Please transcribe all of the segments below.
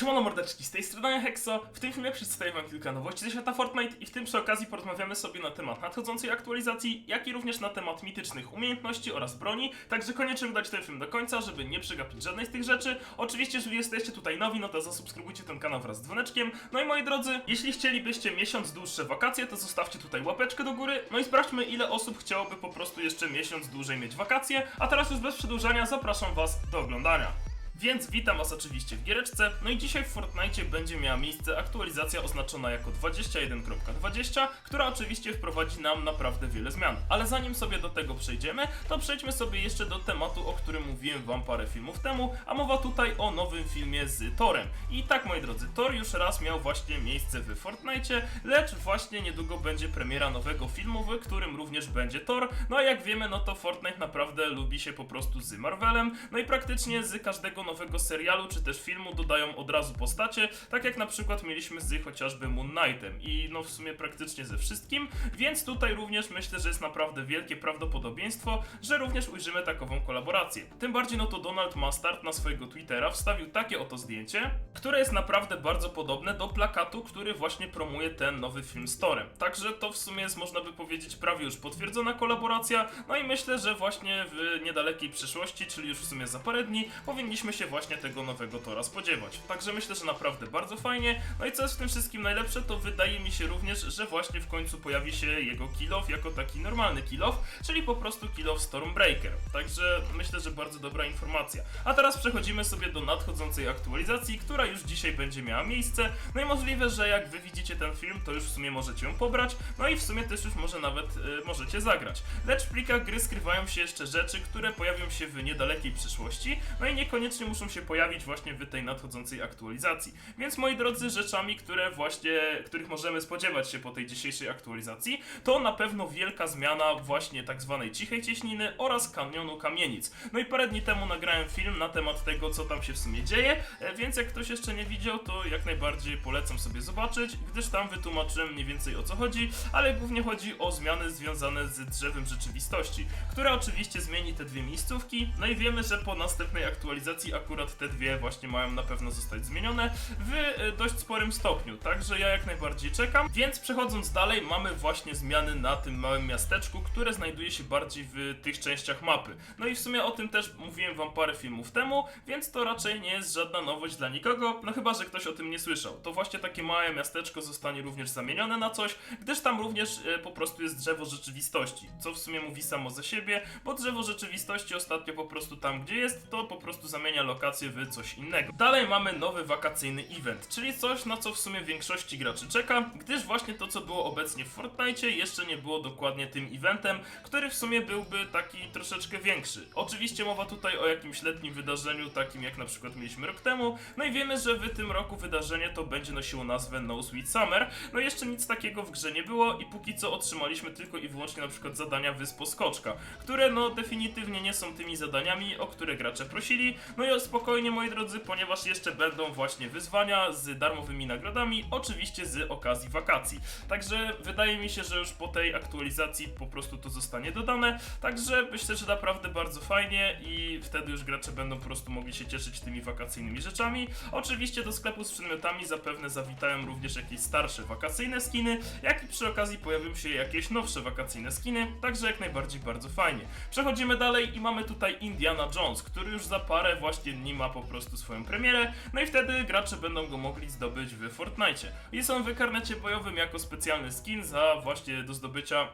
Siemano mordeczki, z tej strony Hexo. W tym filmie przedstawię wam kilka nowości ze świata Fortnite i w tym przy okazji porozmawiamy sobie na temat nadchodzącej aktualizacji, jak i również na temat mitycznych umiejętności oraz broni, także koniecznie wydać ten film do końca, żeby nie przegapić żadnej z tych rzeczy. Oczywiście, jeżeli jesteście tutaj nowi, no to zasubskrybujcie ten kanał wraz z dzwoneczkiem. No i moi drodzy, jeśli chcielibyście miesiąc dłuższe wakacje, to zostawcie tutaj łapeczkę do góry, no i sprawdźmy ile osób chciałoby po prostu jeszcze miesiąc dłużej mieć wakacje, a teraz już bez przedłużania zapraszam was do oglądania. Więc witam Was oczywiście w giereczce. No i dzisiaj w Fortnite będzie miała miejsce aktualizacja oznaczona jako 21.20, która oczywiście wprowadzi nam naprawdę wiele zmian. Ale zanim sobie do tego przejdziemy, to przejdźmy sobie jeszcze do tematu, o którym mówiłem Wam parę filmów temu, a mowa tutaj o nowym filmie z Torem. I tak moi drodzy, Tor już raz miał właśnie miejsce w Fortnite, lecz właśnie niedługo będzie premiera nowego filmu, w którym również będzie Thor. No a jak wiemy, no to Fortnite naprawdę lubi się po prostu z Marvelem, no i praktycznie z każdego nowego serialu czy też filmu dodają od razu postacie, tak jak na przykład mieliśmy z chociażby Moon Knightem i no w sumie praktycznie ze wszystkim, więc tutaj również myślę, że jest naprawdę wielkie prawdopodobieństwo, że również ujrzymy takową kolaborację. Tym bardziej no to Donald Mustard na swojego Twittera wstawił takie oto zdjęcie, które jest naprawdę bardzo podobne do plakatu, który właśnie promuje ten nowy film z Torem. Także to w sumie jest można by powiedzieć prawie już potwierdzona kolaboracja, no i myślę, że właśnie w niedalekiej przyszłości, czyli już w sumie za parę dni, powinniśmy się właśnie tego nowego Tora spodziewać. Także myślę, że naprawdę bardzo fajnie. No i co jest w tym wszystkim najlepsze, to wydaje mi się również, że właśnie w końcu pojawi się jego kill off jako taki normalny kill off, czyli po prostu kill off Stormbreaker. Także myślę, że bardzo dobra informacja. A teraz przechodzimy sobie do nadchodzącej aktualizacji, która już dzisiaj będzie miała miejsce. No i możliwe, że jak wy widzicie ten film, to już w sumie możecie ją pobrać, no i w sumie też już może nawet y, możecie zagrać. Lecz w plikach gry skrywają się jeszcze rzeczy, które pojawią się w niedalekiej przyszłości, no i niekoniecznie muszą się pojawić właśnie w tej nadchodzącej aktualizacji. Więc moi drodzy, rzeczami, które właśnie, których możemy spodziewać się po tej dzisiejszej aktualizacji, to na pewno wielka zmiana właśnie tak zwanej cichej cieśniny oraz kanionu kamienic. No i parę dni temu nagrałem film na temat tego, co tam się w sumie dzieje, e, więc jak ktoś jeszcze nie widział, to jak najbardziej polecam sobie zobaczyć, gdyż tam wytłumaczyłem mniej więcej o co chodzi, ale głównie chodzi o zmiany związane z drzewem rzeczywistości, które oczywiście zmieni te dwie miejscówki, no i wiemy, że po następnej aktualizacji akurat te dwie właśnie mają na pewno zostać zmienione w e, dość sporym stopniu, także ja jak najbardziej czekam. Więc przechodząc dalej, mamy właśnie zmiany na tym małym miasteczku, które znajduje się bardziej w tych częściach mapy. No i w sumie o tym też mówiłem wam parę filmów temu, więc to raczej nie jest żadna nowość dla nikogo, no chyba, że ktoś o tym nie słyszał. To właśnie takie małe miasteczko zostanie również zamienione na coś, gdyż tam również e, po prostu jest drzewo rzeczywistości, co w sumie mówi samo za siebie, bo drzewo rzeczywistości ostatnio po prostu tam, gdzie jest, to po prostu zamienia lokację w coś innego. Dalej mamy nowy wakacyjny event, czyli coś, na co w sumie większości graczy czeka, gdyż właśnie to, co było obecnie w Fortnite, jeszcze nie było dokładnie tym eventem, który w sumie byłby taki troszeczkę większy. Oczywiście mowa tutaj o jakimś letnim wydarzeniu, takim jak na przykład mieliśmy rok temu, no i wiemy, że w tym roku wydarzenie to będzie nosiło nazwę No Sweet Summer. No jeszcze nic takiego w grze nie było i póki co otrzymaliśmy tylko i wyłącznie na przykład zadania Wyspo Skoczka, które no definitywnie nie są tymi zadaniami, o które gracze prosili. No i spokojnie moi drodzy, ponieważ jeszcze będą właśnie wyzwania z darmowymi nagrodami, oczywiście z okazji wakacji. Także wydaje mi się, że już po tej aktualizacji po prostu to zostanie dodane. Także myślę, że naprawdę bardzo fajnie i wtedy już gracze będą po prostu mogli się cieszyć tymi wakacyjnymi rzeczami. Oczywiście do sklepu z przedmiotami zapewne zawitają również jakieś starsze wakacyjne skiny, jak i przy okazji pojawią się jakieś nowsze wakacyjne skiny, także jak najbardziej bardzo fajnie. Przechodzimy dalej i mamy tutaj Indiana Jones, który już za parę właśnie dni ma po prostu swoją premierę, no i wtedy gracze będą go mogli zdobyć w Fortnite. Jest on w karnecie bojowym jako specjalny skin za właśnie do zdobycia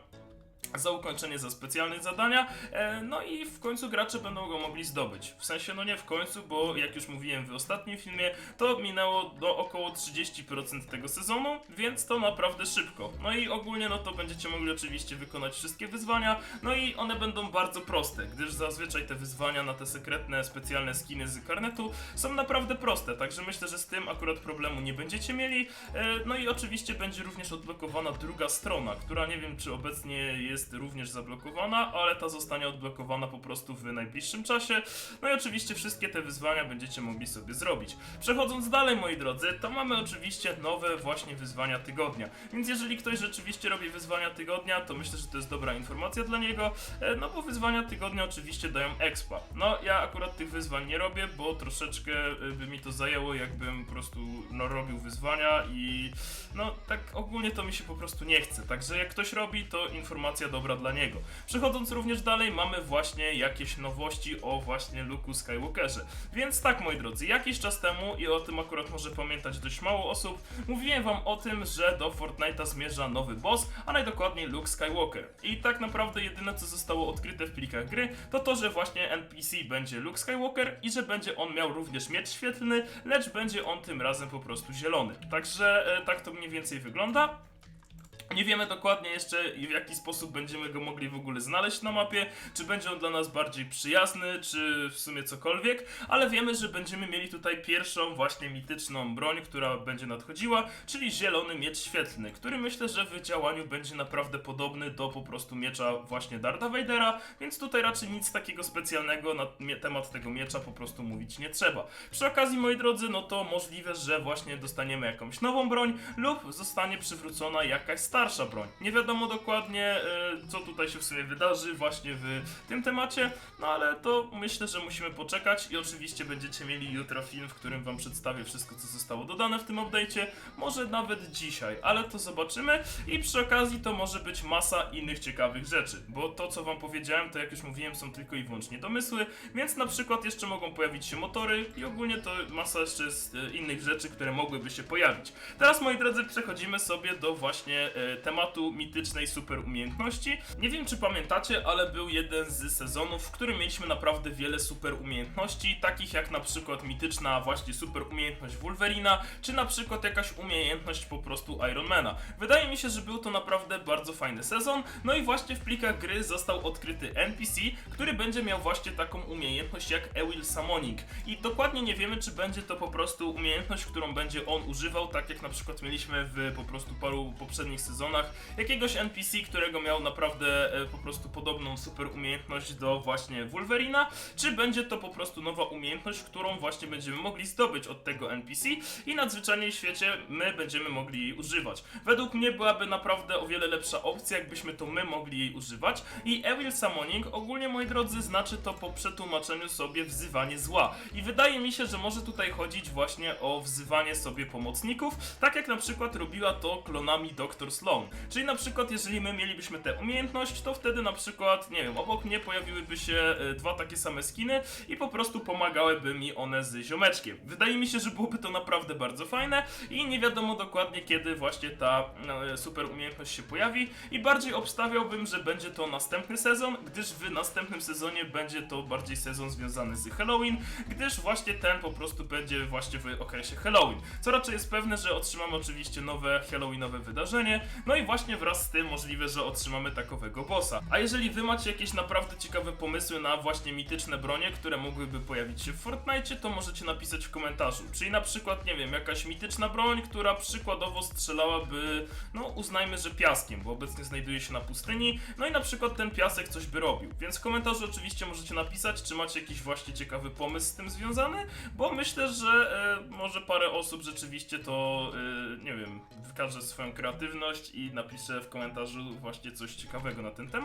za ukończenie za specjalne zadania, e, no i w końcu gracze będą go mogli zdobyć. W sensie, no nie w końcu, bo jak już mówiłem w ostatnim filmie, to minęło do około 30% tego sezonu, więc to naprawdę szybko. No i ogólnie, no to będziecie mogli oczywiście wykonać wszystkie wyzwania, no i one będą bardzo proste, gdyż zazwyczaj te wyzwania na te sekretne, specjalne skiny z karnetu są naprawdę proste, także myślę, że z tym akurat problemu nie będziecie mieli. E, no i oczywiście będzie również odblokowana druga strona, która nie wiem, czy obecnie jest jest również zablokowana, ale ta zostanie odblokowana po prostu w najbliższym czasie. No i oczywiście wszystkie te wyzwania będziecie mogli sobie zrobić. Przechodząc dalej, moi drodzy, to mamy oczywiście nowe właśnie wyzwania tygodnia. Więc jeżeli ktoś rzeczywiście robi wyzwania tygodnia, to myślę, że to jest dobra informacja dla niego, e, no bo wyzwania tygodnia oczywiście dają expa. No ja akurat tych wyzwań nie robię, bo troszeczkę e, by mi to zajęło, jakbym po prostu no, robił wyzwania i no tak ogólnie to mi się po prostu nie chce. Także jak ktoś robi, to informacja dobra dla niego. Przechodząc również dalej, mamy właśnie jakieś nowości o właśnie Luke'u Skywalkerze. Więc tak, moi drodzy, jakiś czas temu, i o tym akurat może pamiętać dość mało osób, mówiłem wam o tym, że do Fortnite'a zmierza nowy boss, a najdokładniej Luke Skywalker. I tak naprawdę jedyne co zostało odkryte w plikach gry, to to, że właśnie NPC będzie Luke Skywalker i że będzie on miał również miecz świetlny, lecz będzie on tym razem po prostu zielony. Także e, tak to mniej więcej wygląda. Nie wiemy dokładnie jeszcze w jaki sposób będziemy go mogli w ogóle znaleźć na mapie, czy będzie on dla nas bardziej przyjazny, czy w sumie cokolwiek, ale wiemy, że będziemy mieli tutaj pierwszą właśnie mityczną broń, która będzie nadchodziła, czyli zielony miecz świetlny, który myślę, że w działaniu będzie naprawdę podobny do po prostu miecza właśnie Darda Vadera, więc tutaj raczej nic takiego specjalnego na temat tego miecza po prostu mówić nie trzeba. Przy okazji, moi drodzy, no to możliwe, że właśnie dostaniemy jakąś nową broń lub zostanie przywrócona jakaś starsza broń. Nie wiadomo dokładnie, e, co tutaj się w sumie wydarzy właśnie w tym temacie, no ale to myślę, że musimy poczekać i oczywiście będziecie mieli jutro film, w którym wam przedstawię wszystko, co zostało dodane w tym update'cie, może nawet dzisiaj, ale to zobaczymy i przy okazji to może być masa innych ciekawych rzeczy, bo to, co wam powiedziałem, to jak już mówiłem, są tylko i wyłącznie domysły, więc na przykład jeszcze mogą pojawić się motory i ogólnie to masa jeszcze e, innych rzeczy, które mogłyby się pojawić. Teraz, moi drodzy, przechodzimy sobie do właśnie e, tematu mitycznej super umiejętności. Nie wiem, czy pamiętacie, ale był jeden z sezonów, w którym mieliśmy naprawdę wiele super umiejętności, takich jak na przykład mityczna właśnie super umiejętność Wolverina, czy na przykład jakaś umiejętność po prostu Ironmana. Wydaje mi się, że był to naprawdę bardzo fajny sezon, no i właśnie w plikach gry został odkryty NPC, który będzie miał właśnie taką umiejętność jak Ewil Summoning. I dokładnie nie wiemy, czy będzie to po prostu umiejętność, którą będzie on używał, tak jak na przykład mieliśmy w po prostu paru poprzednich sezonach, jakiegoś NPC, którego miał naprawdę e, po prostu podobną super umiejętność do właśnie Wolverina, czy będzie to po prostu nowa umiejętność, którą właśnie będziemy mogli zdobyć od tego NPC i nadzwyczajnie w świecie my będziemy mogli jej używać. Według mnie byłaby naprawdę o wiele lepsza opcja, jakbyśmy to my mogli jej używać i Evil Summoning ogólnie moi drodzy znaczy to po przetłumaczeniu sobie wzywanie zła i wydaje mi się, że może tutaj chodzić właśnie o wzywanie sobie pomocników, tak jak na przykład robiła to klonami Dr. Sloan. Czyli na przykład jeżeli my mielibyśmy tę umiejętność, to wtedy na przykład, nie wiem, obok mnie pojawiłyby się e, dwa takie same skiny i po prostu pomagałyby mi one z ziomeczkiem. Wydaje mi się, że byłoby to naprawdę bardzo fajne i nie wiadomo dokładnie kiedy właśnie ta e, super umiejętność się pojawi i bardziej obstawiałbym, że będzie to następny sezon, gdyż w następnym sezonie będzie to bardziej sezon związany z Halloween, gdyż właśnie ten po prostu będzie właśnie w okresie Halloween. Co raczej jest pewne, że otrzymamy oczywiście nowe Halloweenowe wydarzenie, no i właśnie wraz z tym możliwe, że otrzymamy takowego bossa. A jeżeli wy macie jakieś naprawdę ciekawe pomysły na właśnie mityczne bronie, które mogłyby pojawić się w Fortnite, to możecie napisać w komentarzu. Czyli na przykład, nie wiem, jakaś mityczna broń, która przykładowo strzelałaby, no uznajmy, że piaskiem, bo obecnie znajduje się na pustyni, no i na przykład ten piasek coś by robił. Więc w komentarzu oczywiście możecie napisać, czy macie jakiś właśnie ciekawy pomysł z tym związany, bo myślę, że e, może parę osób rzeczywiście to, e, nie wiem, wykaże swoją kreatywność i napisze w komentarzu właśnie coś ciekawego na ten temat.